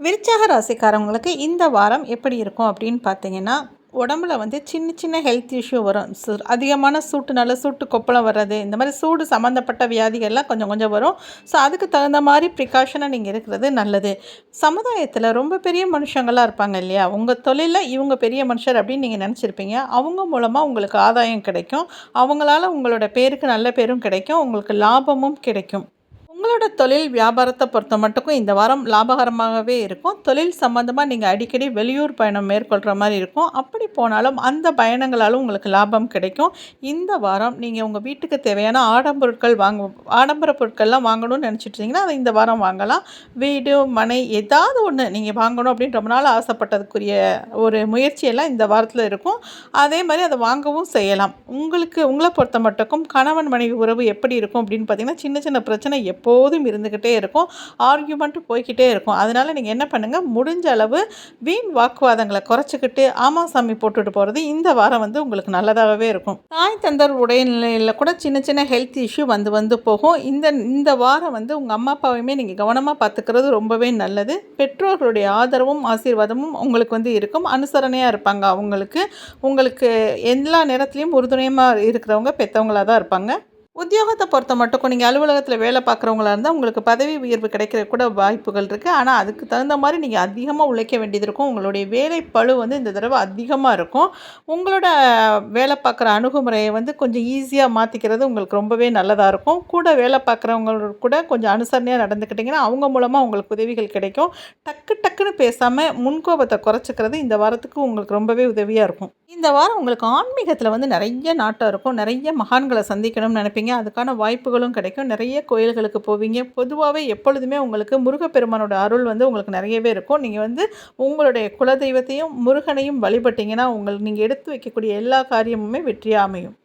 விருச்சக ராசிக்காரவங்களுக்கு இந்த வாரம் எப்படி இருக்கும் அப்படின்னு பார்த்தீங்கன்னா உடம்புல வந்து சின்ன சின்ன ஹெல்த் இஷ்யூ வரும். சு அதிகமான சூட்டுனால சூட்டு கொப்பளம் வர்றது இந்த மாதிரி சூடு சம்மந்தப்பட்ட வியாதிகள்லாம் கொஞ்சம் கொஞ்சம் வரும். ஸோ அதுக்கு தகுந்த மாதிரி ப்ரிகாஷனாக நீங்கள் இருக்கிறது நல்லது. சமுதாயத்தில் ரொம்ப பெரிய மனுஷங்களாக இருப்பாங்க இல்லையா? உங்கள் தொழிலில் இவங்க பெரிய மனுஷர் அப்படின்னு நீங்கள் நினச்சிருப்பீங்க. அவங்க மூலமாக உங்களுக்கு ஆதாயம் கிடைக்கும். அவங்களால உங்களோட பேருக்கு நல்ல பேரும் கிடைக்கும். உங்களுக்கு லாபமும் கிடைக்கும். உங்களோட தொழில் வியாபாரத்தை பொறுத்த மட்டுக்கும் இந்த வாரம் லாபகரமாகவே இருக்கும். தொழில் சம்மந்தமாக நீங்கள் அடிக்கடி வெளியூர் பயணம் மேற்கொள்கிற மாதிரி இருக்கும். அப்படி போனாலும் அந்த பயணங்களாலும் உங்களுக்கு லாபம் கிடைக்கும். இந்த வாரம் நீங்கள் உங்கள் வீட்டுக்கு தேவையான ஆடம்பொருட்கள் வாங்க ஆடம்பர பொருட்கள்லாம் வாங்கணும்னு நினச்சிட்ருந்தீங்கன்னா அதை இந்த வாரம் வாங்கலாம். வீடு மனை ஏதாவது ஒன்று நீங்கள் வாங்கணும் அப்படின்னு ரொம்ப நாள் ஆசைப்பட்டதுக்குரிய ஒரு முயற்சியெல்லாம் இந்த வாரத்தில் இருக்கும். அதே மாதிரி அதை வாங்கவும் செய்யலாம். உங்களுக்கு உங்களை பொறுத்த மட்டுக்கும் கணவன் மனைவி உறவு எப்படி இருக்கும் அப்படின்னு பார்த்தீங்கன்னா சின்ன சின்ன பிரச்சனை எப்போ எப்போதும் இருந்துக்கிட்டே இருக்கும். ஆர்கியூமெண்ட்டு போய்கிட்டே இருக்கும். அதனால் நீங்கள் என்ன பண்ணுங்கள் முடிஞ்ச அளவு வீண் வாக்குவாதங்களை குறைச்சிக்கிட்டு ஆமாம் சாமி போட்டுட்டு போகிறது இந்த வாரம் வந்து உங்களுக்கு நல்லதாகவே இருக்கும். தாய் தந்தர் உடைநிலையில் கூட சின்ன சின்ன ஹெல்த் இஷ்யூ வந்து வந்து போகும். இந்த இந்த வாரம் வந்து உங்கள் அம்மா அப்பாவையுமே நீங்கள் கவனமாக பார்த்துக்கிறது ரொம்பவே நல்லது. பெற்றோர்களுடைய ஆதரவும் ஆசீர்வாதமும் உங்களுக்கு வந்து இருக்கும். அனுசரணையாக இருப்பாங்க அவங்களுக்கு. உங்களுக்கு எல்லா நேரத்துலையும் உறுதுணையமாக இருக்கிறவங்க பெற்றவங்களாக தான் இருப்பாங்க. உத்தியோகத்தை பொறுத்த மட்டும் நீங்கள் அலுவலகத்தில் வேலை பார்க்குறவங்களா இருந்தால் உங்களுக்கு பதவி உயர்வு கிடைக்கிற கூட வாய்ப்புகள் இருக்குது ஆனால் அதுக்கு தகுந்த மாதிரி நீங்கள் அதிகமாக உழைக்க வேண்டியது இருக்கும். உங்களுடைய வேலை பழு வந்து இந்த தடவை அதிகமாக இருக்கும். உங்களோட வேலை பார்க்குற அணுகுமுறையை வந்து கொஞ்சம் ஈஸியாக மாற்றிக்கிறது உங்களுக்கு ரொம்பவே நல்லதாக இருக்கும். கூட வேலை பார்க்குறவங்க கூட கொஞ்சம் அனுசரணையாக நடந்துக்கிட்டிங்கன்னா அவங்க மூலமாக உங்களுக்கு உதவிகள் கிடைக்கும். டக்கு டக்குன்னு பேசாமல் முன்கோபத்தை குறைச்சிக்கிறது இந்த வாரத்துக்கு உங்களுக்கு ரொம்பவே உதவியாக இருக்கும். இந்த வாரம் உங்களுக்கு ஆன்மீகத்தில் வந்து நிறைய நாட்டம் இருக்கும். நிறைய மகான்களை சந்திக்கணும்னு நினைப்பீங்க. அதுக்கான வாய்ப்புகளும் கிடைக்கும். நிறைய கோயில்களுக்கு போவீங்க. பொதுவாகவே எப்பொழுதுமே உங்களுக்கு முருகப்பெருமானோட அருள் வந்து உங்களுக்கு நிறையவே இருக்கும். நீங்கள் வந்து உங்களுடைய குலதெய்வத்தையும் முருகனையும் வழிபட்டிங்கன்னா உங்களுக்கு நீங்கள் எடுத்து வைக்கக்கூடிய எல்லா காரியமுமே வெற்றியாக அமையும்.